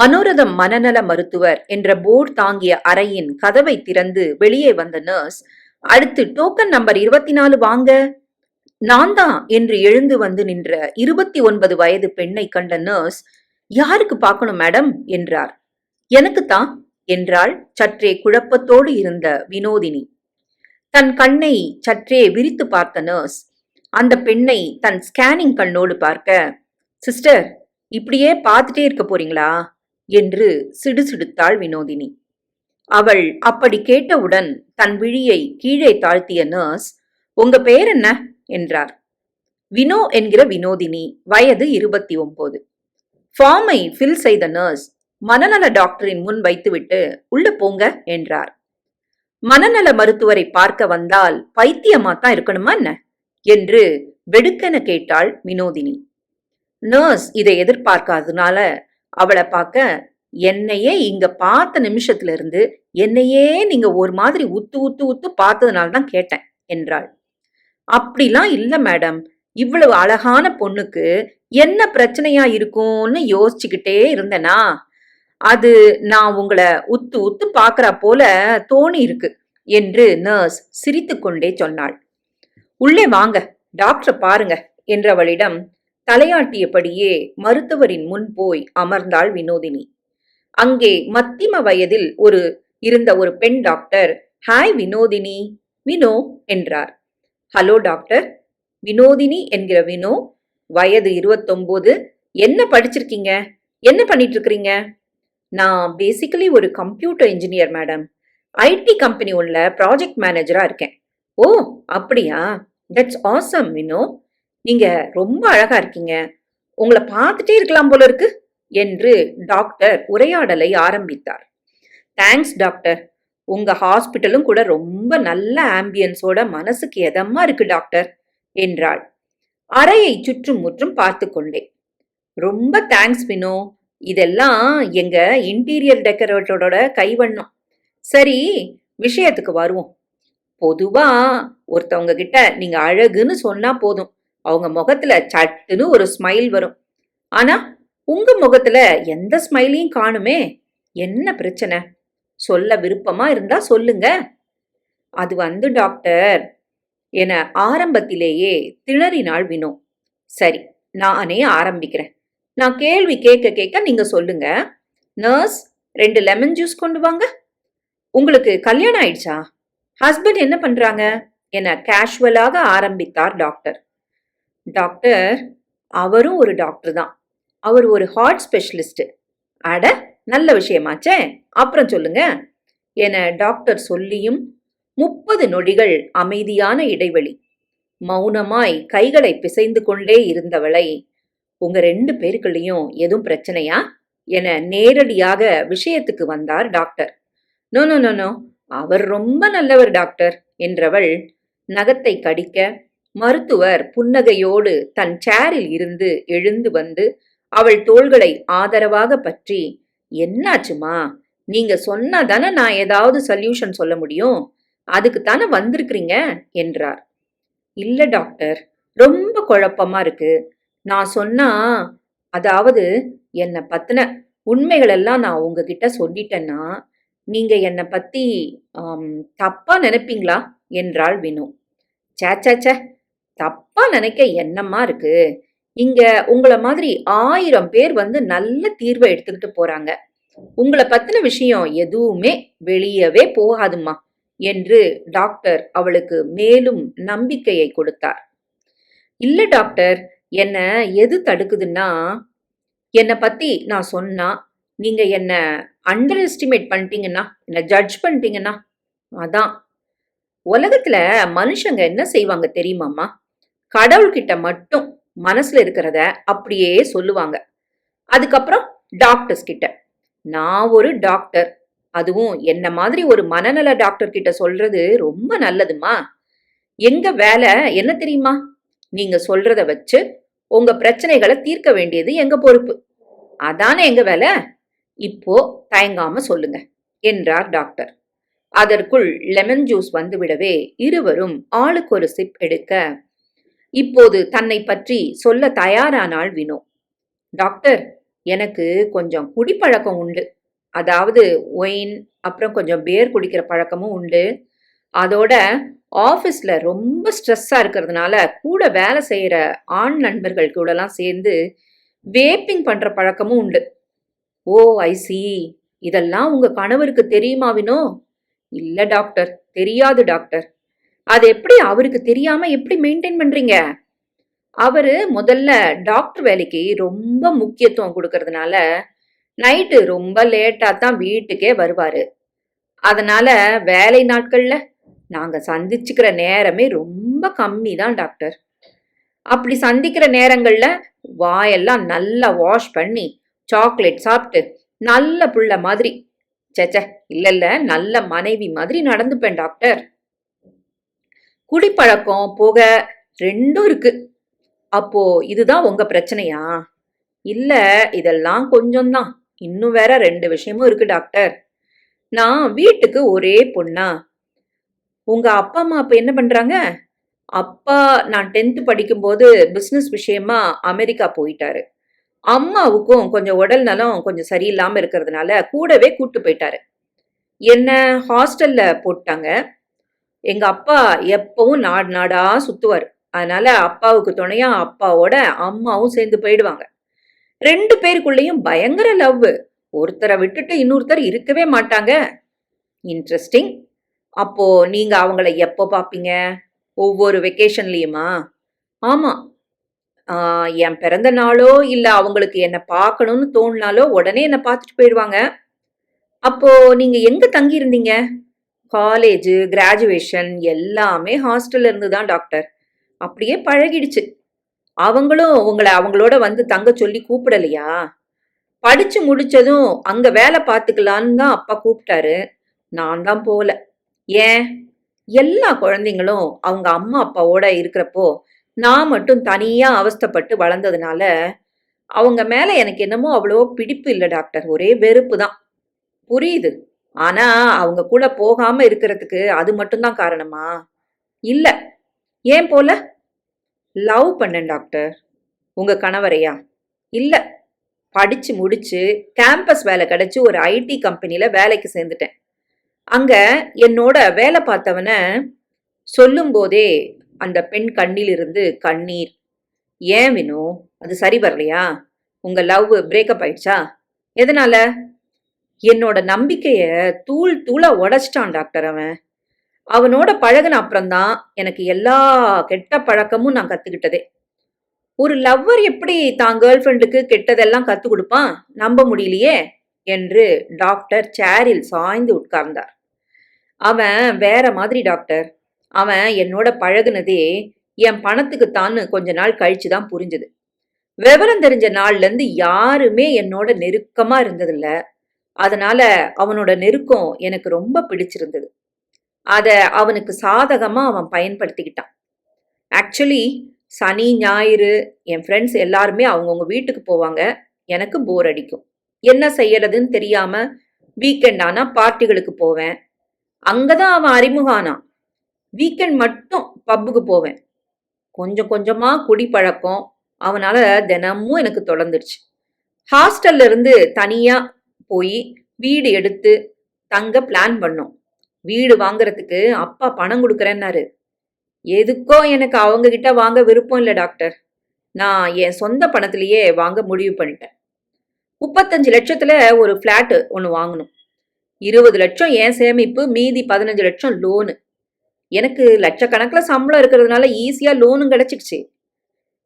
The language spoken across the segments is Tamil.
மனோரதம் மனநல மருத்துவர் என்ற போர்டு தாங்கிய அறையின் கதவை திறந்து வெளியே வந்த நர்ஸ் அடுத்து டோக்கன் நம்பர் இருபத்தி நாலு வாங்க. நான் தான் என்று எழுந்து வந்து நின்ற இருபத்தி ஒன்பது வயது பெண்ணை கண்ட நர்ஸ் யாருக்கு பார்க்கணும் மேடம் என்றார். எனக்குத்தான் என்றாள் சற்றே குழப்பத்தோடு இருந்த வினோதினி. தன் கண்ணை சற்றே விரித்து பார்த்த நர்ஸ் அந்த பெண்ணை தன் ஸ்கேனிங் கண்ணோடு பார்க்க சிஸ்டர் இப்படியே பார்த்துட்டே இருக்க போறீங்களா? என்று சிடுசிடுத்தாள் வினோதினி. அவள் அப்படி கேட்டவுடன் தன் விழியை கீழே தாழ்த்திய நர்ஸ் உங்க பேர் என்ன? என்றார். வினோ என்கிற வினோதினி வயது இருபத்தி ஒன்பது ஃபார்மை ஃபில் செய்த நர்ஸ் மனநல டாக்டரின் முன் வைத்துவிட்டு உள்ள போங்க என்றார். மனநல மருத்துவரை பார்க்க வந்தால் பைத்தியமா தான் இருக்கணுமா என்ன? என்று வெடுக்கென கேட்டாள் வினோதினி. நர்ஸ் இதை எதிர்பார்க்காததுனால அவளை பார்க்க என்னையே இங்க பார்த்த நிமிஷத்துல இருந்து என்னையே நீங்க ஒரு மாதிரி உத்து உத்து உத்து பார்த்ததுனால தான் கேட்டேன் என்றாள். அப்படிலாம் இல்ல மேடம். இவ்வளவு அழகான பொண்ணுக்கு என்ன பிரச்சனையா இருக்கும்னு யோசிச்சுக்கிட்டே இருந்தேனா? அது நான் உங்களை உத்து உத்து பார்க்கற போல தோணி இருக்கு என்று நர்ஸ் சிரித்துக்கொண்டே சொன்னாள். உள்ளே வாங்க டாக்டரை பாருங்க என்றவளிடம் தலையாட்டியபடியே மருத்துவரின் முன் போய் அமர்ந்தாள் வினோதினி. அங்கே மத்திம வயதில் ஒரு இருந்த ஒரு பெண் டாக்டர் ஹாய் வினோதினி. வினோ என்றார். ஹலோ டாக்டர் வினோதினி என்கிற வினோ வயது இருபத்தொம்போது. என்ன படிச்சிருக்கீங்க? என்ன பண்ணிட்டு இருக்கிறீங்க நான் பேசிக்கலி ஒரு computer engineer madam IT company உள்ள ப்ராஜெக்ட் மேனேஜரா இருக்கேன். ஓ அப்படியா? That's awesome Vino. நீங்க ரொம்ப அழகா இருக்கீங்க. உங்களை பார்த்துட்டே இருக்கலாம் போல இருக்கு. என்று டாக்டர் உரையாடலை ஆரம்பித்தார். தேங்க்ஸ் டாக்டர் உங்க ஹாஸ்பிட்டலும் கூட ரொம்ப நல்ல ஆம்பியன்ஸோட மனசுக்கு எதமா இருக்கு டாக்டர்? என்றாள். அறையை சுற்றும் முற்றும் பார்த்து கொண்டேன். ரொம்ப தேங்க்ஸ் வினோ. இதெல்லாம் எங்க இன்டீரியர் டெக்கரேட்டரோட கைவண்ணம். சரி விஷயத்துக்கு வருவோம். பொதுவா ஒருத்தவங்க கிட்ட நீங்க அழகுன்னு சொன்னா போதும். அவங்க முகத்துல சட்டுன்னு ஒரு ஸ்மைல் வரும். ஆனா உங்க முகத்துல எந்த ஸ்மைலையும் காணுமே. என்ன பிரச்சனை? சொல்ல விருப்பமா இருந்தா சொல்லுங்க. அது வந்து டாக்டர் என ஆரம்பத்திலேயே திணறினாள் வினோ. சரி நானே ஆரம்பிக்கிறேன். நான் கேள்வி கேட்க கேட்க நீங்க சொல்லுங்க. நர்ஸ் ரெண்டு லெமன் ஜூஸ் கொண்டு வாங்க. உங்களுக்கு கல்யாணம் ஆயிடுச்சா? ஹஸ்பண்ட் என்ன பண்றாங்க? என கேஷுவலாக ஆரம்பித்தார் டாக்டர். டாக்டர் அவரும் ஒரு டாக்டர் தான். அவர் ஒரு ஹார்ட் ஸ்பெஷலிஸ்ட் அட நல்ல விஷயமாச்சே. அப்புறம் சொல்லுங்க. என டாக்டர் சொல்லியும் முப்பது நொடிகள் அமைதியான இடைவெளி. மௌனமாய் கைகளை பிசைந்து கொண்டே இருந்தவளை உங்க ரெண்டு பேருக்குள்ளேயும் எதுவும் பிரச்சனையா? என நேரடியாக விஷயத்துக்கு வந்தார் doctor no no no no அவர் ரொம்ப நல்லவர் டாக்டர் என்றவள் நகத்தை கடிக்க மருத்துவர் புன்னகையோடு தன் சேரில் இருந்து எழுந்து வந்து அவள் தோள்களை ஆதரவாக பற்றி என்னாச்சுமா? நீங்க சொன்னா தானே நான் ஏதாவது சொல்யூஷன் சொல்ல முடியும்? அதுக்கு தானே வந்திருக்கிறீங்க? என்றார். இல்ல டாக்டர் ரொம்ப குழப்பமா இருக்கு. நான் சொன்னா அதாவது என்னை பத்தின உண்மைகளெல்லாம் நான் உங்ககிட்ட சொல்லிட்டேன்னா நீங்க என்னை பத்தி தப்பா நினைப்பீங்களா? என்றாள் வினு. சே சே சே தப்பா நினைக்க என்னம்மா இருக்கு? இங்க உங்களை மாதிரி ஆயிரம் பேர் வந்து நல்ல தீர்வை எடுத்துக்கிட்டு போறாங்க. உங்களை பத்தின விஷயம் எதுவுமே வெளியவே போகாதும்மா என்று டாக்டர் அவளுக்கு மேலும் நம்பிக்கையை கொடுத்தார். இல்ல டாக்டர் என்ன எது தடுக்குதுன்னா என்னை பத்தி நான் சொன்னா நீங்க என்ன அண்டர் எஸ்டிமேட் பண்ணிட்டீங்கன்னா என்ன ஜட்ஜ் பண்ணிட்டீங்கன்னா அதான். உலகத்துல மனுஷங்க என்ன செய்வாங்க தெரியுமாம்மா? கடவுள்கிட்ட மட்டும் மனசுல இருக்கிறத அப்படியே சொல்லுவாங்க. அதுக்கப்புறம் டாக்டர்ஸ் கிட்ட நான் ஒரு டாக்டர் அதுவும் என்ன மாதிரி ஒரு மனநல டாக்டர் கிட்ட சொல்றது ரொம்ப நல்லதுமா எங்க வேலை என்ன தெரியுமா? நீங்க சொல்றத வச்சு உங்க பிரச்சனைகளை தீர்க்க வேண்டியது எங்க பொறுப்பு. அதானே எங்க வேலை? இப்போ தயங்காம சொல்லுங்க என்றார் டாக்டர் அதற்குள் லெமன் ஜூஸ் வந்துவிடவே இருவரும் ஆளுக்கு ஒரு சிப் எடுக்க இப்போது தன்னை பற்றி சொல்ல தயாரானாள் வினோ. டாக்டர் எனக்கு கொஞ்சம் குடிப்பழக்கம் உண்டு. அதாவது ஒயின் அப்புறம் கொஞ்சம் பேர் குடிக்கிற பழக்கமும் உண்டு. அதோட ஆஃபீஸில் ரொம்ப ஸ்ட்ரெஸ்ஸாக இருக்கிறதுனால கூட வேலை செய்கிற ஆண் நண்பர்கள் கூடலாம் சேர்ந்து வேப்பிங் பண்ணுற பழக்கமும் உண்டு. ஓ ஐசி இதெல்லாம் உங்கள் கணவருக்கு தெரியுமா வினோ? இல்லை டாக்டர் தெரியாது டாக்டர். அது எப்படி அவருக்கு தெரியாமல் எப்படி மெயின்டைன் பண்ணுறீங்க அவரு முதல்ல டாக்டர் வேலைக்கு ரொம்ப முக்கியத்துவம் கொடுக்கறதுனால நைட்டு ரொம்ப லேட்டாக தான் வீட்டுக்கே வருவாரு. அதனால வேலை நாட்கள்ல நாங்க சந்திச்சுக்கிற நேரமே ரொம்ப கம்மி தான் டாக்டர் அப்படி சந்திக்கிற நேரங்கள்ல வாயெல்லாம் நல்லா வாஷ் பண்ணி சாக்லேட் சாப்பிட்டு நல்ல புள்ள மாதிரி சேச்ச இல்ல இல்ல நல்ல மனைவி மாதிரி நடந்துப்பேன் டாக்டர் குடிப்பழக்கம் புகை ரெண்டும் இருக்கு. அப்போ இதுதான் உங்க பிரச்சனையா? இல்ல இதெல்லாம் கொஞ்சம்தான். இன்னும் வேற ரெண்டு விஷயமும் இருக்கு டாக்டர். நான் வீட்டுக்கு ஒரே பொண்ணா. உங்க அப்பா அம்மா அப்ப என்ன பண்றாங்க? அப்பா நான் டென்த் படிக்கும்போது பிஸ்னஸ் விஷயமா அமெரிக்கா போயிட்டாரு. அம்மாவுக்கும் கொஞ்சம் உடல் நலம் கொஞ்சம் சரியில்லாம இருக்கிறதுனால கூடவே கூட்டு போயிட்டாரு. என்ன ஹாஸ்டல்ல போட்டாங்க. எங்க அப்பா எப்பவும் நாடு நாடா சுத்துவார். அதனால அப்பாவுக்கு துணையா அப்பாவோட அம்மாவும் சேர்ந்து போயிடுவாங்க. ரெண்டு பேருக்குள்ளேயும் பயங்கர லவ். ஒருத்தரை விட்டுட்டு இன்னொருத்தர் இருக்கவே மாட்டாங்க. இன்ட்ரெஸ்டிங் அப்போ நீங்க அவங்கள எப்போ பார்ப்பீங்க ஒவ்வொரு வெக்கேஷன்லேயுமா ஆமா. என் பிறந்த நாளோ இல்லை அவங்களுக்கு என்னை பார்க்கணும்னு தோணினாலோ உடனே என்னை பார்த்துட்டு போயிடுவாங்க. அப்போ நீங்க எங்க தங்கியிருந்தீங்க? காலேஜ் கிராஜுவேஷன் எல்லாமே ஹாஸ்டல்ல இருந்து தான் டாக்டர் அப்படியே பழகிடுச்சு. அவங்களும் உங்களை அவங்களோட வந்து தங்க சொல்லி கூப்பிடலையா? படிச்சு முடிச்சதும் அங்க வேலை பார்த்துக்கலான்னு தான் அப்பா கூப்பிட்டாரு. நான் தான் போகல. ஏன்? எல்லா குழந்தைங்களும் அவங்க அம்மா அப்பாவோட இருக்கிறப்போ நான் மட்டும் தனியா அவஸ்தைப்பட்டு வளர்ந்ததுனால அவங்க மேல எனக்கு என்னமோ அவ்வளோ பிடிப்பு இல்லை டாக்டர் ஒரே வெறுப்பு தான். புரியுது? ஆனா அவங்க கூட போகாம இருக்கிறதுக்கு அது மட்டும்தான் காரணமா? இல்ல. ஏன் போல? லவ் பண்ணேன் டாக்டர். உங்க கணவரையா? இல்ல. படிச்சு முடிச்சு கேம்பஸ் வேலை கிடைச்சு ஒரு ஐடி கம்பெனில வேலைக்கு சேர்ந்துட்டேன். அங்க என்னோட வேலை பார்த்தவன சொல்லும் போதே அந்த பெண் கண்ணிலிருந்து கண்ணீர். ஏன் வினோ? அது சரி வரலையா? உங்க லவ் பிரேக்கப் ஆயிடுச்சா? எதனால? என்னோட நம்பிக்கைய தூள் தூளா உடைச்சிட்டான் டாக்டர் அவன். அவனோட பழகுன அப்புறம்தான் எனக்கு எல்லா கெட்ட பழக்கமும் நான் கத்துக்கிட்டதே. ஒரு லவ்வர் எப்படி தான் கேர்ள் ஃப்ரெண்டுக்கு கெட்டதெல்லாம் கத்து கொடுப்பான்? நம்ப முடியலையே? என்று டாக்டர் சேரில் சாய்ந்து உட்கார்ந்தார். அவன் வேற மாதிரி டாக்டர். அவன் என்னோட பழகுனதே என் பணத்துக்குத்தான்னு கொஞ்ச நாள் கழிச்சு தான் புரிஞ்சுது. விவரம் தெரிஞ்ச நாள்ல இருந்து யாருமே என்னோட நெருக்கமா இருந்ததில்ல. அதனால அவனோட நெருக்கம் எனக்கு ரொம்ப பிடிச்சிருந்தது. அதை அவனுக்கு சாதகமா அவன் பயன்படுத்திக்கிட்டான். ஆக்சுவலி சனி ஞாயிறு என் ஃப்ரெண்ட்ஸ் எல்லாருமே அவங்கவுங்க வீட்டுக்கு போவாங்க. எனக்கு போர் அடிக்கும். என்ன செய்யறதுன்னு தெரியாம வீக்கெண்ட் ஆனா பார்ட்டிகளுக்கு போவேன். அங்கதான் அவன் அறிமுகானான் வீக்கெண்ட் மட்டும் பப்புக்கு போவேன். கொஞ்சம் கொஞ்சமா குடிப்பழக்கம் அவனால தினமும் எனக்கு தொடர்ந்துருச்சு. ஹாஸ்டல்ல இருந்து தனியா போய் வீடு எடுத்து தங்க பிளான் பண்ணோம். வீடு வாங்குறதுக்கு அப்பா பணம் கொடுக்குறேன்னாரு. எதுக்கோ எனக்கு அவங்க கிட்ட வாங்க விருப்பம் இல்லை டாக்டர். நான் என் சொந்த பணத்திலேயே வாங்க முடிவு பண்ணிட்டேன். முப்பத்தஞ்சு லட்சத்துல ஒரு ஃப்ளாட்டு ஒன்று வாங்கணும். இருபது லட்சம் என் சேமிப்பு மீதி பதினஞ்சு லட்சம் லோனு எனக்கு லட்சக்கணக்கில் சம்பளம் இருக்கிறதுனால ஈஸியாக லோனும் கிடச்சிக்கிச்சு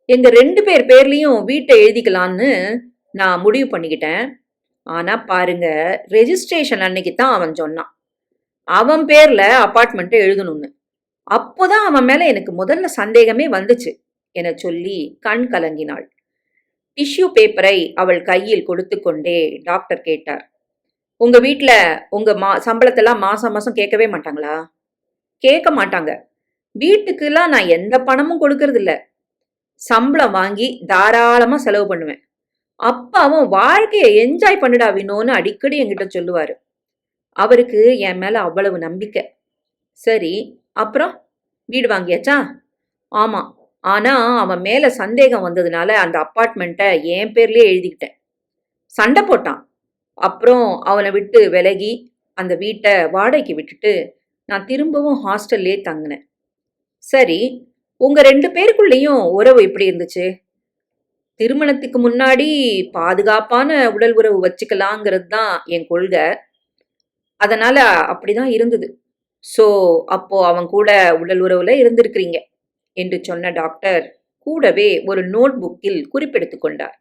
எங்கள் ரெண்டு பேர் பேர்லேயும் வீட்டை எழுதிக்கலான்னு நான் முடிவு பண்ணிக்கிட்டேன். ஆனா பாருங்க ரெஜிஸ்ட்ரேஷன் அன்னைக்கு தான் அவன் சொன்னான். அவன் பேர்ல அப்பார்ட்மெண்ட்டை எழுதணும்னு. அப்போதான் அவன் மேல எனக்கு முதல்ல சந்தேகமே வந்துச்சு. என சொல்லி கண் கலங்கினாள். டிஷ்யூ பேப்பரை அவள் கையில் கொடுத்து கொண்டே டாக்டர் கேட்டார். உங்க வீட்டில் உங்க மா சம்பளத்தெல்லாம் மாசம் மாசம் கேட்கவே மாட்டாங்களா? கேட்க மாட்டாங்க. வீட்டுக்கெல்லாம் நான் எந்த பணமும் கொடுக்கறதில்ல. சம்பளம் வாங்கி தாராளமாக செலவு பண்ணுவேன். அப்பாவும் வாழ்க்கையை என்ஜாய் பண்ணுடா வினோன்னு அடிக்கடி என்கிட்ட சொல்லுவாரு. அவருக்கு என் மேல அவ்வளவு நம்பிக்கை. சரி அப்புறம்? வீடு வாங்கியாச்சா? ஆமா. ஆனா அவன் மேல சந்தேகம் வந்ததுனால அந்த அப்பார்ட்மெண்ட்டை என் பேர்லயே எழுதிக்கிட்டேன். சண்டை போட்டான். அப்புறம் அவனை விட்டு விலகி அந்த வீட்டை வாடகைக்கு விட்டுட்டு நான் திரும்பவும் ஹாஸ்டல்லே தங்கினேன். சரி உங்க ரெண்டு பேருக்குள்ளேயும் உறவு எப்படி இருந்துச்சு? திருமணத்துக்கு முன்னாடி பாதுகாப்பான உடல் உறவு வச்சுக்கலாங்கிறது தான் என் கொள்கை. அதனால அப்படிதான் இருந்தது. ஸோ அப்போ அவன் கூட உடல் உறவுல இருந்திருக்கிறீங்க என்று சொன்ன டாக்டர் கூடவே ஒரு நோட் புக்கில் குறிப்பெடுத்து கொண்டார்.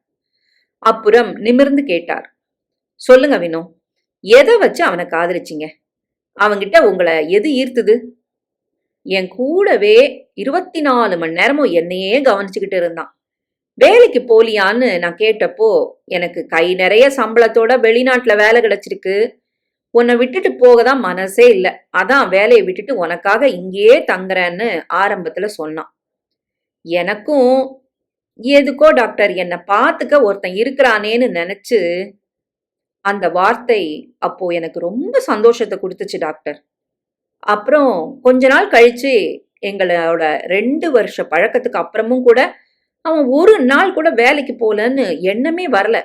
அப்புறம் நிமிர்ந்து கேட்டார். சொல்லுங்க வினோ எதை வச்சு அவனை காதலிச்சிங்க? அவங்கிட்ட உங்களை எது ஈர்த்துது? என் கூடவே இருபத்தி நாலு மணி நேரமும் என்னையே கவனிச்சுக்கிட்டு இருந்தான். வேலைக்கு போலியான்னு நான் கேட்டப்போ எனக்கு கை நிறைய சம்பளத்தோட வெளிநாட்டுல வேலை கிடைச்சிருக்கு. உன்னை விட்டுட்டு போக தான் மனசே இல்லை. அதான் வேலையை விட்டுட்டு உனக்காக இங்கேயே தங்குறேன்னு ஆரம்பத்துல சொன்னான். எனக்கும் எதுக்கோ டாக்டர் என்னை பார்த்துக்க ஒருத்தன் இருக்கிறானேன்னு நினைச்சு அந்த வார்த்தை அப்போ எனக்கு ரொம்ப சந்தோஷத்தை கொடுத்துச்சு டாக்டர். அப்புறம் கொஞ்ச நாள் கழிச்சு எங்களோட ரெண்டு வருஷ பழக்கத்துக்கு அப்புறமும் கூட அவன் ஒரு நாள் கூட வேலைக்கு போலன்னு எண்ணமே வரல.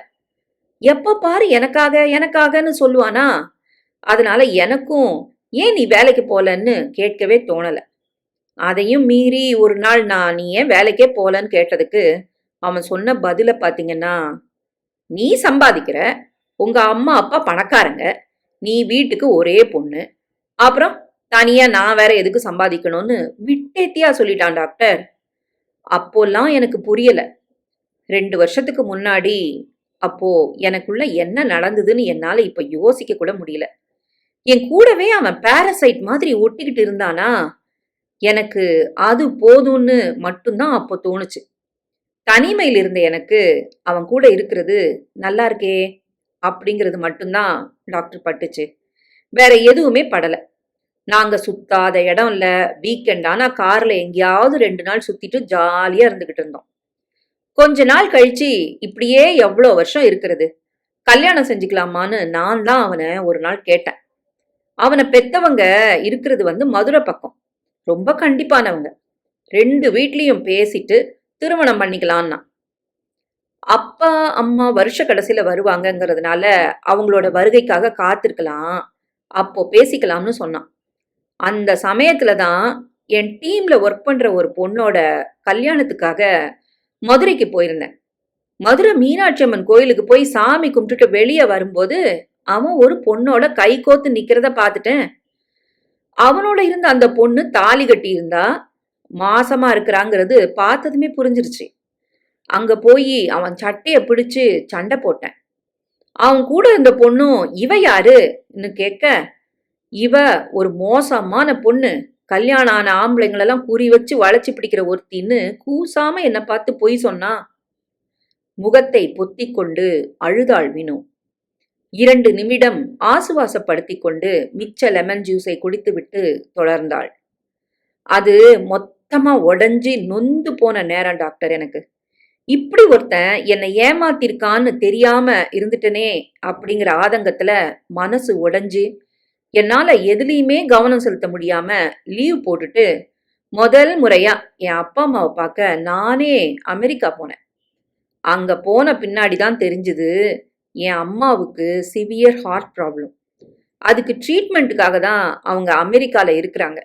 எப்ப பாரு எனக்காக எனக்காகன்னு சொல்லுவானா? அதனால எனக்கும் ஏன் நீ வேலைக்கு போலன்னு கேட்கவே தோணல. அதையும் மீறி ஒரு நாள் நான் நீ ஏன் வேலைக்கே போலன்னு கேட்டதுக்கு அவன் சொன்ன பதில பாத்தீங்கன்னா நீ சம்பாதிக்கிற உங்க அம்மா அப்பா பணக்காரங்க நீ வீட்டுக்கு ஒரே பொண்ணு அப்புறம் தனியா நான் வேற எதுக்கு சம்பாதிக்கணும்னு விட்டேத்தியா சொல்லிட்டான் டாக்டர். அப்போல்லாம் எனக்கு புரியல. ரெண்டு வருஷத்துக்கு முன்னாடி அப்போ எனக்குள்ள என்ன நடந்ததுன்னு என்னால இப்ப யோசிக்க கூட முடியல. என் கூடவே அவன் பேரசைட் மாதிரி ஒட்டிக்கிட்டு இருந்தானா எனக்கு அது போதும்னு மட்டும்தான் அப்போ தோணுச்சு. தனிமையில் இருந்த எனக்கு அவன் கூட இருக்கிறது நல்லா இருக்கே அப்படிங்கிறது மட்டும்தான் டாக்டர் பட்டுச்சு. வேற எதுவுமே படலை. நாங்க சுத்தாத இடம் இல்ல. வீக்கெண்ட் ஆனா கார்ல எங்கேயாவது ரெண்டு நாள் சுத்திட்டு ஜாலியா இருந்துகிட்டு இருந்தோம். கொஞ்ச நாள் கழிச்சு இப்படியே எவ்வளோ வருஷம் இருக்கிறது? கல்யாணம் செஞ்சுக்கலாமான்னு நான் தான் அவனை ஒரு நாள் கேட்டேன். அவனை பெத்தவங்க இருக்கிறது வந்து மதுரை பக்கம். ரொம்ப கண்டிப்பானவங்க. ரெண்டு வீட்லயும் பேசிட்டு திருமணம் பண்ணிக்கலான்னா. அப்பா அம்மா வருஷ கடைசியில வருவாங்கங்கிறதுனால அவங்களோட வருகைக்காக காத்திருக்கலாம். அப்போ பேசிக்கலாம்னு சொன்னான். அந்த சமயத்துல தான் என் டீம்ல ஒர்க் பண்ற ஒரு பொண்ணோட கல்யாணத்துக்காக மதுரைக்கு போயிருந்தேன். மதுரை மீனாட்சி அம்மன் கோயிலுக்கு போய் சாமி கும்பிட்டுட்டு வெளியே வரும்போது அவன் ஒரு பொண்ணோட கை கோத்து நிக்கிறத பார்த்துட்டேன். அவனோட இருந்த அந்த பொண்ணு தாலி கட்டி இருந்தா மாசமா இருக்கிறாங்கிறது பார்த்ததுமே புரிஞ்சிருச்சு. அங்க போய் அவன் சட்டையை பிடிச்சு சண்டை போட்டேன். அவன் கூட இருந்த பொண்ணும் இவ யாருன்னு கேட்க இவ ஒரு மோசமான பொண்ணு. கல்யாணம் ஆன ஆம்பளைங்களெல்லாம் குறி வச்சு வளைச்சு பிடிக்கிற ஒருத்தின்னு கூசாம என்னை பார்த்து பொய் சொன்னா. முகத்தை பொத்தி கொண்டு அழுதாள் வினு. இரண்டு நிமிடம் ஆசுவாசப்படுத்தி கொண்டு மிச்ச லெமன் ஜூஸை குடித்துவிட்டு தொடர்ந்தாள். அது மொத்தமா உடஞ்சி நொந்து போன நேரம் டாக்டர் எனக்கு. இப்படி ஒருத்தன் என்னை ஏமாத்திருக்கான்னு தெரியாம இருந்துட்டனே அப்படிங்கிற ஆதங்கத்துல மனசு உடஞ்சி என்னால் எதுலேயுமே கவனம் செலுத்த முடியாமல் லீவ் போட்டுட்டு முதல் முறையாக என் அப்பா அம்மாவை பார்க்க நானே அமெரிக்கா போனேன். அங்கே போன பின்னாடி தான் தெரிஞ்சுது என் அம்மாவுக்கு சிவியர் ஹார்ட் ப்ராப்ளம் அதுக்கு ட்ரீட்மெண்ட்டுக்காக தான் அவங்க அமெரிக்காவில் இருக்கிறாங்க.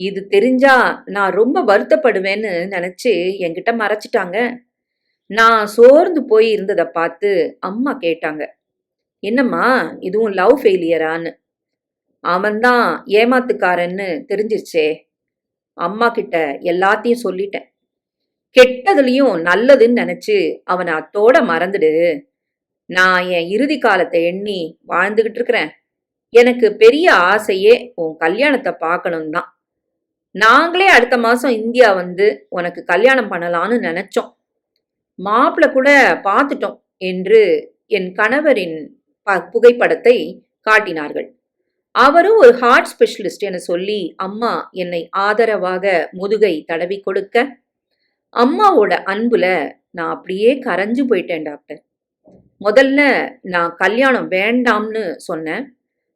இது தெரிஞ்சா நான் ரொம்ப வருத்தப்படுவேன்னு நினச்சி என்கிட்ட மறைச்சிட்டாங்க. நான் சோர்ந்து போய் இருந்ததை பார்த்து அம்மா கேட்டாங்க. என்னம்மா இதுவும் லவ் ஃபெயிலியரான்னு அவன்தான் ஏமாத்துக்காரன்னு தெரிஞ்சிருச்சே. அம்மா கிட்ட எல்லாத்தையும் சொல்லிட்டேன். கெட்டதுலயும் நல்லதுன்னு நினைச்சு அவனை அத்தோட மறந்துடு. நான் என் இறுதி காலத்தை எண்ணி வாழ்ந்துகிட்டு இருக்கிறேன். எனக்கு பெரிய ஆசையே உன் கல்யாணத்தை பார்க்கணும் தான் நாங்களே அடுத்த மாசம் இந்தியா வந்து உனக்கு கல்யாணம் பண்ணலான்னு நினைச்சோம். மாப்பிள்ள கூட பார்த்துட்டோம் என்று என் கணவரின் ப- புகைப்படத்தை காட்டினார்கள். அவரும் ஒரு ஹார்ட் ஸ்பெஷலிஸ்ட் என சொல்லி அம்மா என்னை ஆதரவாக முதுகை தடவி கொடுக்க அம்மாவோட அன்புல நான் அப்படியே கரைஞ்சு போயிட்டேன் டாக்டர். முதல்ல நான் கல்யாணம் வேண்டாம்னு சொன்னேன்.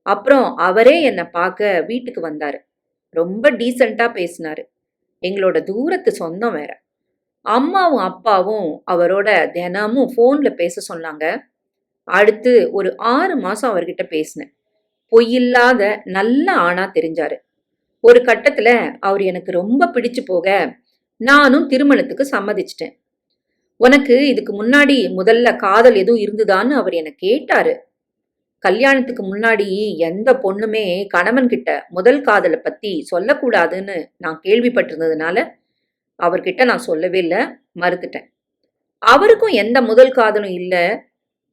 அப்புறம் அவரே என்னை பார்க்க வீட்டுக்கு வந்தார். ரொம்ப டீசெண்டாக பேசினாரு. எங்களோட தூரத்து சொந்தம் வேற. அம்மாவும் அப்பாவும் அவரோட தினமும் ஃபோனில் பேச சொன்னாங்க. அடுத்து ஒரு ஆறு மாதம் அவர்கிட்ட பேசினேன். பொய்யில்லாத நல்ல ஆணா தெரிஞ்சாரு. ஒரு கட்டத்துல அவர் எனக்கு ரொம்ப பிடிச்சு போக நானும் திருமணத்துக்கு சம்மதிச்சிட்டேன். உனக்கு இதுக்கு முன்னாடி முதல்ல காதல் எதுவும் இருந்துதான்னு அவர் என்னை கேட்டாரு. கல்யாணத்துக்கு முன்னாடி எந்த பொண்ணுமே கணவன் கிட்ட முதல் காதலை பத்தி சொல்லக்கூடாதுன்னு நான் கேள்விப்பட்டிருந்ததுனால அவர்கிட்ட நான் சொல்லவே இல்லை மறுத்துட்டேன். அவருக்கும் எந்த முதல் காதலும் இல்லை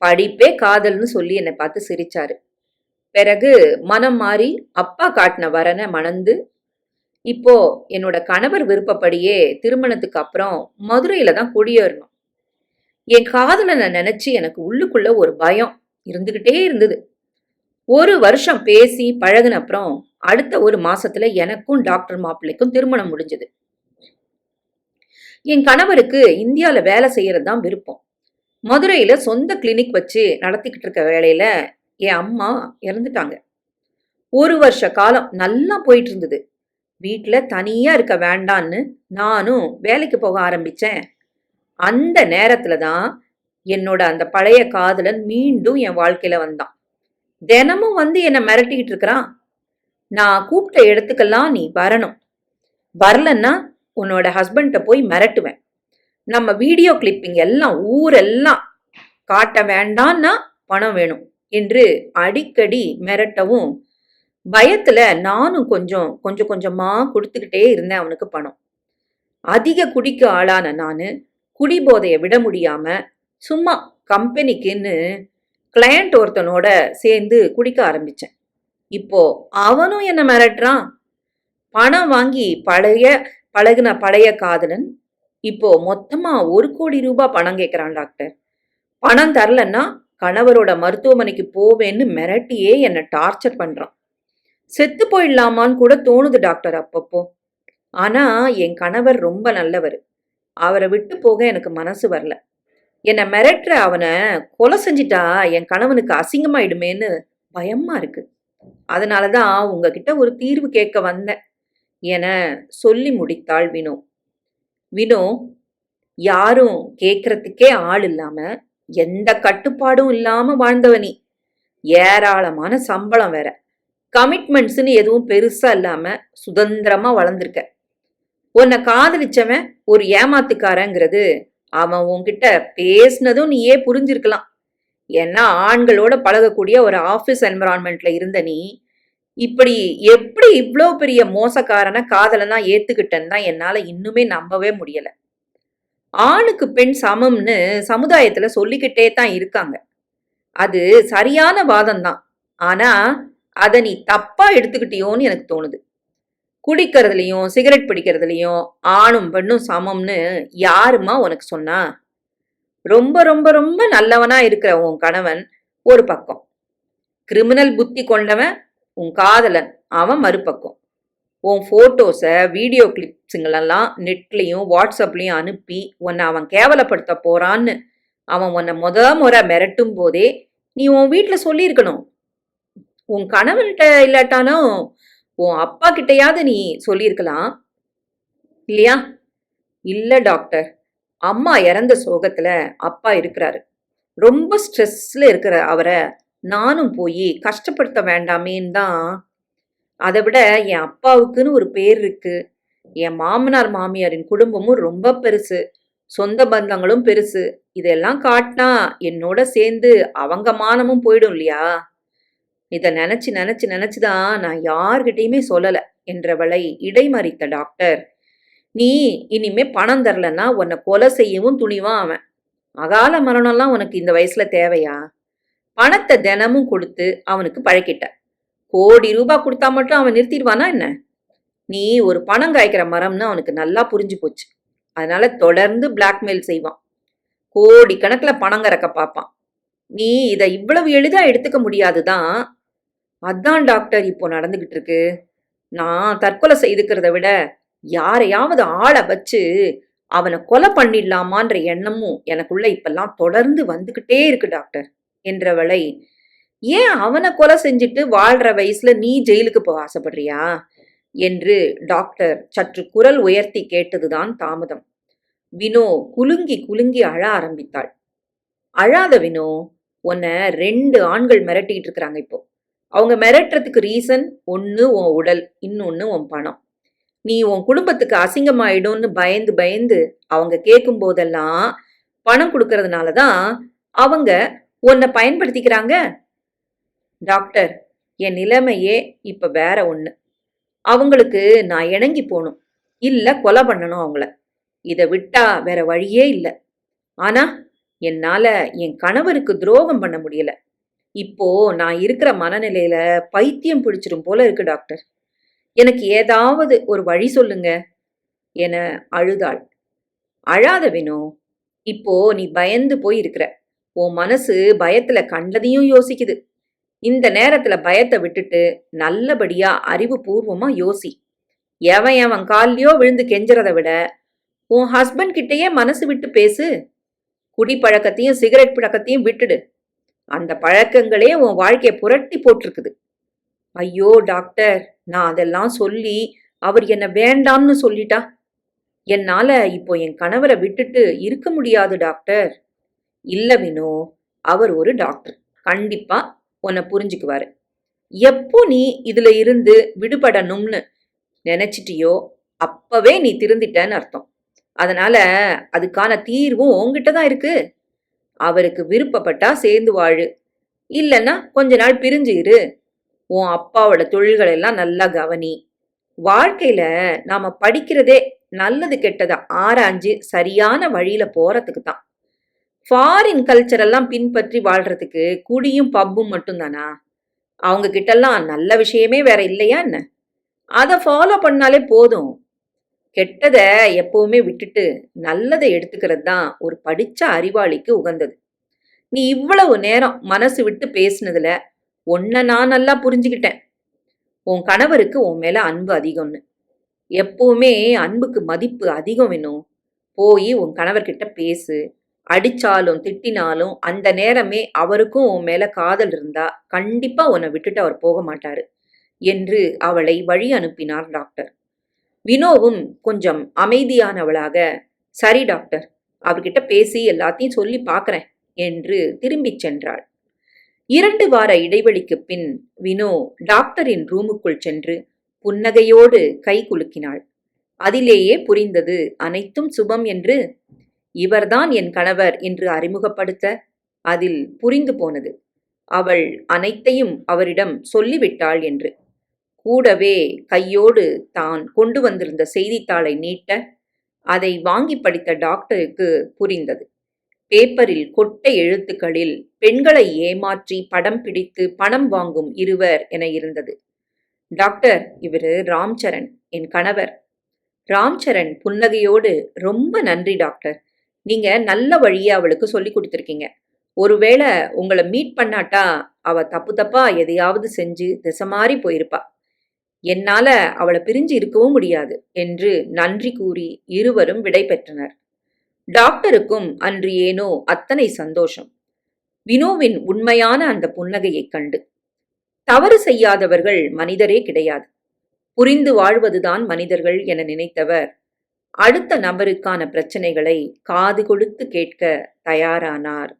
படிப்பே காதல்னு சொல்லி என்னை பார்த்து சிரிச்சாரு. பிறகு மனம் மாறி அப்பா காட்டின வரனை மணந்து இப்போ என்னோட கணவர் விருப்பப்படியே திருமணத்துக்கு அப்புறம் மதுரையில தான் குடியேறணும். என் காதலனை நினைச்சு எனக்கு உள்ளுக்குள்ள ஒரு பயம் இருந்துகிட்டே இருந்தது. ஒரு வருஷம் பேசி பழகுன அப்புறம் அடுத்த ஒரு மாசத்துல எனக்கும் டாக்டர் மாப்பிள்ளைக்கும் திருமணம் முடிஞ்சது. என் கணவருக்கு இந்தியாவில் வேலை செய்யறது தான் விருப்பம். மதுரையில சொந்த கிளினிக் வச்சு நடத்திக்கிட்டு இருக்க வேலையில என் அம்மா இறந்துட்டாங்க. ஒரு வருஷ காலம் நல்லா போயிட்டு இருந்தது வீட்டில் தனியா இருக்க வேண்டான்னு நானும் வேலைக்கு போக ஆரம்பிச்சேன். அந்த நேரத்துல தான் என்னோட அந்த பழைய காதலன் மீண்டும் என் வாழ்க்கையில வந்தான். தினமும் வந்து என்னை மிரட்டிக்கிட்டு இருக்கிறான். நான் கூப்பிட்ட இடத்துக்கெல்லாம் நீ வரணும். வரலன்னா உன்னோட ஹஸ்பண்ட போய் மிரட்டுவேன். நம்ம வீடியோ கிளிப்பிங் எல்லாம் ஊரெல்லாம் காட்ட வேண்டான்னா பணம் வேணும். என்று அடிக்கடி மிரட்டவும் பயத்துல நானும் கொஞ்சம் கொஞ்சம் கொஞ்சமா கொடுத்துக்கிட்டே இருந்தேன் அவனுக்கு பணம். அதிக குடிக்க ஆளான நானு குடிபோதைய விட முடியாம சும்மா கம்பெனிக்குன்னு கிளையண்ட் ஒருத்தனோட சேர்ந்து குடிக்க ஆரம்பிச்சேன். இப்போ அவனும் என்ன மிரட்டுறான். பணம் வாங்கி பழைய பழகுன பழைய காதலன் இப்போ மொத்தமா ஒரு கோடி ரூபாய் பணம் கேட்கறான் டாக்டர். பணம் தரலன்னா கணவரோட மருத்துவமனைக்கு போவேன்னு மிரட்டியே என்னை டார்ச்சர் பண்ணுறான் செத்து போயிடலாமான்னு கூட தோணுது டாக்டர் அப்பப்போ. ஆனால் என் கணவர் ரொம்ப நல்லவர். அவரை விட்டு போக எனக்கு மனசு வரல. என்னை மிரட்டுற அவனை கொலை செஞ்சிட்டா என் கணவனுக்கு அசிங்கமாயிடுமேன்னு பயமா இருக்கு. அதனாலதான் உங்ககிட்ட ஒரு தீர்வு கேட்க வந்தேன். என சொல்லி முடித்தாள் வினோ. வினோ யாரும் கேட்கறதுக்கே ஆள் இல்லாமல் எந்த கட்டுப்பாடும் இல்லாம வாழ்ந்தவனி ஏராளமான சம்பளம் வேற. கமிட்மெண்ட்ஸ்னு எதுவும் பெருசா இல்லாம சுதந்திரமா வளர்ந்துருக்க. உன்னை காதலிச்சவன் ஒரு ஏமாத்துக்காரங்கிறது அவன் உன்கிட்ட பேசினதும் நீயே புரிஞ்சிருக்கலாம். ஏன்னா ஆண்களோட பழகக்கூடிய ஒரு ஆஃபீஸ் என்விரான்மெண்ட்ல இருந்த நீ இப்படி எப்படி இவ்வளோ பெரிய மோசக்காரனை காதலனா ஏத்துக்கிட்டேன்னு தான் என்னால இன்னுமே நம்பவே முடியலை. ஆணுக்கு பெண் சமம்னு சமுதாயத்துல சொல்லிக்கிட்டே தான் இருக்காங்க. அது சரியான வாதம் தான் ஆனா அதை நீ தப்பா எடுத்துக்கிட்டியோன்னு எனக்கு தோணுது. குடிக்கிறதுலையும் சிகரெட் பிடிக்கிறதுலையும் ஆணும் பெண்ணும் சமம்னு யாருமா உனக்கு சொன்னா? ரொம்ப ரொம்ப ரொம்ப நல்லவனா இருக்கிற உன் கணவன் ஒரு பக்கம். கிரிமினல் புத்தி கொண்டவன் உன் காதலன் அவன் மறுபக்கம். உன் ஃபோட்டோஸை வீடியோ கிளிப்ஸுங்களெல்லாம் நெட்லேயும் வாட்ஸ்அப்லேயும் அனுப்பி உன்னை அவன் கேவலப்படுத்த போகிறான்னு அவன் உன்னை முத முறை மிரட்டும் போதே நீ உன் வீட்டில் சொல்லியிருக்கணும். உன் கணவன்கிட்ட இல்லாட்டாலும் உன் அப்பா கிட்டையாவது நீ சொல்லியிருக்கலாம். இல்லையா? இல்லை டாக்டர் அம்மா இறந்த சோகத்தில் அப்பா இருக்கிறாரு. ரொம்ப ஸ்ட்ரெஸ்ஸில் இருக்கிற அவரை நானும் போய் கஷ்டப்படுத்த வேண்டாமேன்னு தான் அதை விட என் அப்பாவுக்குன்னு ஒரு பேர் இருக்கு. என் மாமனார் மாமியாரின் குடும்பமும் ரொம்ப பெருசு. சொந்த பந்தங்களும் பெருசு. இதெல்லாம் காட்டினா என்னோட சேர்ந்து அவங்க மானமும் போயிடும் இல்லையா? இதை நினைச்சு நினைச்சு நினைச்சுதான் நான் யார்கிட்டயுமே சொல்லல என்றவளை இடைமறித்த டாக்டர். நீ இனிமே பணம் தரலன்னா உன்னை கொலை செய்யவும் துணிவான் அவன். அகால மரணம்லாம் உனக்கு இந்த வயசுல தேவையா? பணத்தை தினமும் கொடுத்து அவனுக்கு பழக்கிட்ட. கோடி ரூபாய் கொடுத்தா மட்டும் அவன் நிறுத்திடுவானா என்ன? நீ ஒரு பணம் காய்க்கிற மரம்னு அவனுக்கு நல்லா புரிஞ்சு போச்சு. அதனால தொடர்ந்து பிளாக்மெயில் செய்வான். கோடி கணக்கில் பணம் கறக்க பார்ப்பான். நீ இதை இவ்வளவு எளிதா எடுத்துக்க முடியாதுதான். அதான் டாக்டர் இப்போ நடந்துகிட்டு இருக்கு. நான் தற்கொலை செய்துக்கிறத விட யாரையாவது ஆளை வச்சு அவனை கொலை பண்ணிடலாமான்ற எண்ணமும் எனக்குள்ள இப்பெல்லாம் தொடர்ந்து வந்துகிட்டே இருக்கு டாக்டர் என்றவளை ஏன் அவனை கொலை செஞ்சுட்டு வாழ்ற வயசுல நீ ஜெயிலுக்கு போக ஆசைப்படுறியா? என்று டாக்டர் சற்று குரல் உயர்த்தி கேட்டதுதான் தாமதம். வினோ குலுங்கி குலுங்கி அழ ஆரம்பித்தாள். அழாத வினோ உன்னை ரெண்டு ஆண்கள் மிரட்டிட்டு இருக்கிறாங்க இப்போ. அவங்க மிரட்டுறதுக்கு ரீசன் ஒன்று உன் உடல் இன்னொன்று உன் பணம். நீ உன் குடும்பத்துக்கு அசிங்கமாயிடும்னு பயந்து பயந்து அவங்க கேட்கும் போதெல்லாம் பணம் கொடுக்கறதுனால தான் அவங்க உன்னை பயன்படுத்திக்கிறாங்க. டாக்டர் என் நிலைமையே இப்ப வேற ஒண்ணு. அவங்களுக்கு நான் இணங்கி போகணும். இல்ல கொலை பண்ணணும் அவங்கள. இதை விட்டா வேற வழியே இல்லை. ஆனா என்னால என் கணவருக்கு துரோகம் பண்ண முடியல. இப்போ நான் இருக்கிற மனநிலையில பைத்தியம் பிடிச்சிரும் போல இருக்கு டாக்டர். எனக்கு ஏதாவது ஒரு வழி சொல்லுங்க என அழுதாள். அழாத வேணும் இப்போ நீ பயந்து போய் இருக்கிற உன் மனசு பயத்துல கண்டதையும் யோசிக்குது. இந்த நேரத்துல பயத்தை விட்டுட்டு நல்லபடியா அறிவுபூர்வமா யோசி. எவன் எவன் கால்லயோ விழுந்து கெஞ்சறத விட உன் ஹஸ்பண்ட் கிட்டயே மனசு விட்டு பேசு. குடி பழக்கத்தையும் சிகரெட் பழக்கத்தையும் விட்டுடு. அந்த பழக்கங்களே உன் வாழ்க்கைய புரட்டி போட்டிருக்குது. ஐயோ டாக்டர் நான் அதெல்லாம் சொல்லி அவர் என்ன வேண்டாம்னு சொல்லிட்டா? என்னால இப்போ என் கணவரை விட்டுட்டு இருக்க முடியாது டாக்டர். இல்ல வினோ அவர் ஒரு டாக்டர். கண்டிப்பா உன்னை புரிஞ்சுக்குவாரு. எப்போ நீ இதுல இருந்து விடுபடணும்னு நினைச்சிட்டியோ அப்பவே நீ திருந்திட்டன்னு அர்த்தம். அதனால அதுக்கான தீர்வும் உன்கிட்ட தான் இருக்கு. அவருக்கு விருப்பப்பட்டா சேர்ந்து வாழு. இல்லைன்னா கொஞ்ச நாள் பிரிஞ்சு இரு. உன் அப்பாவோட தொழில்கள் எல்லாம் நல்லா கவனி. வாழ்க்கையில நாம படிக்கிறதே நல்லது கெட்டதை ஆராய்ஞ்சு சரியான வழியில போறதுக்கு தான். ஃபாரின் கல்ச்சர் எல்லாம் பின்பற்றி வாழ்றதுக்கு குடியும் பப்பும் மட்டும்தானா? அவங்க கிட்டெல்லாம் நல்ல விஷயமே வேற இல்லையா என்ன? அதை ஃபாலோ பண்ணாலே போதும். கெட்டதை எப்பவுமே விட்டுட்டு நல்லதை எடுத்துக்கிறது தான் ஒரு படித்த அறிவாளிக்கு உகந்தது. நீ இவ்வளவு நேரம் மனசு விட்டு பேசுனதுல உன்னை நான் நல்லா புரிஞ்சுக்கிட்டேன். உன் கணவருக்கு உன் மேல அன்பு அதிகம்னு. எப்பவுமே அன்புக்கு மதிப்பு அதிகம் வேணும். போய் உன் கணவர்கிட்ட பேசு. அடிச்சாலும் திட்டினாலும் அந்த நேரமே அவருக்கும் உன் மேல காதல் இருந்தா கண்டிப்பா உன்னை விட்டுட்டு அவர் போக மாட்டாரு என்று அவளை வழி அனுப்பினார் டாக்டர். வினோவும் கொஞ்சம் அமைதியானவளாக சரி டாக்டர் அவர்கிட்ட பேசி எல்லாத்தையும் சொல்லி பார்க்கறேன் என்று திரும்பிச் சென்றாள். இரண்டு வார இடைவெளிக்கு பின் வினோ டாக்டரின் ரூமுக்குள் சென்று புன்னகையோடு கை குலுக்கினாள். அதிலேயே புரிந்தது அனைத்தும் சுபம் என்று இவர்தான் என் கணவர் என்று அறிமுகப்படுத்த அதில் புரிந்து போனது. அவள் அனைத்தையும் அவரிடம் சொல்லிவிட்டாள் என்று. கூடவே கையோடு தான் கொண்டு வந்திருந்த செய்தித்தாளை நீட்ட அதை வாங்கி படித்த டாக்டருக்கு புரிந்தது. பேப்பரில் கொட்டை எழுத்துக்களில் பெண்களை ஏமாற்றி படம் பிடித்து பணம் வாங்கும் இருவர் என இருந்தது. டாக்டர் இவரு ராம்சரண் என் கணவர். ராம்சரண் புன்னகையோடு ரொம்ப நன்றி டாக்டர். நீங்க நல்ல வழியை அவளுக்கு சொல்லி கொடுத்துருக்கீங்க. ஒருவேளை உங்களை மீட் பண்ணாட்டா அவ தப்பு தப்பா எதையாவது செஞ்சு திசை மாறி போயிருப்பா. என்னால அவளை பிரிஞ்சு இருக்கவும் முடியாது என்று நன்றி கூறி இருவரும் விடை பெற்றனர். டாக்டருக்கும் அன்று ஏனோ அத்தனை சந்தோஷம். வினோவின் உண்மையான அந்த புன்னகையைக் கண்டு. தவறு செய்யாதவர்கள் மனிதரே கிடையாது. புரிந்து வாழ்வதுதான் மனிதர்கள் என நினைத்தவர் அடுத்த நபருக்கான பிரச்சனைகளை காது கொடுத்து கேட்க தயாரானார்.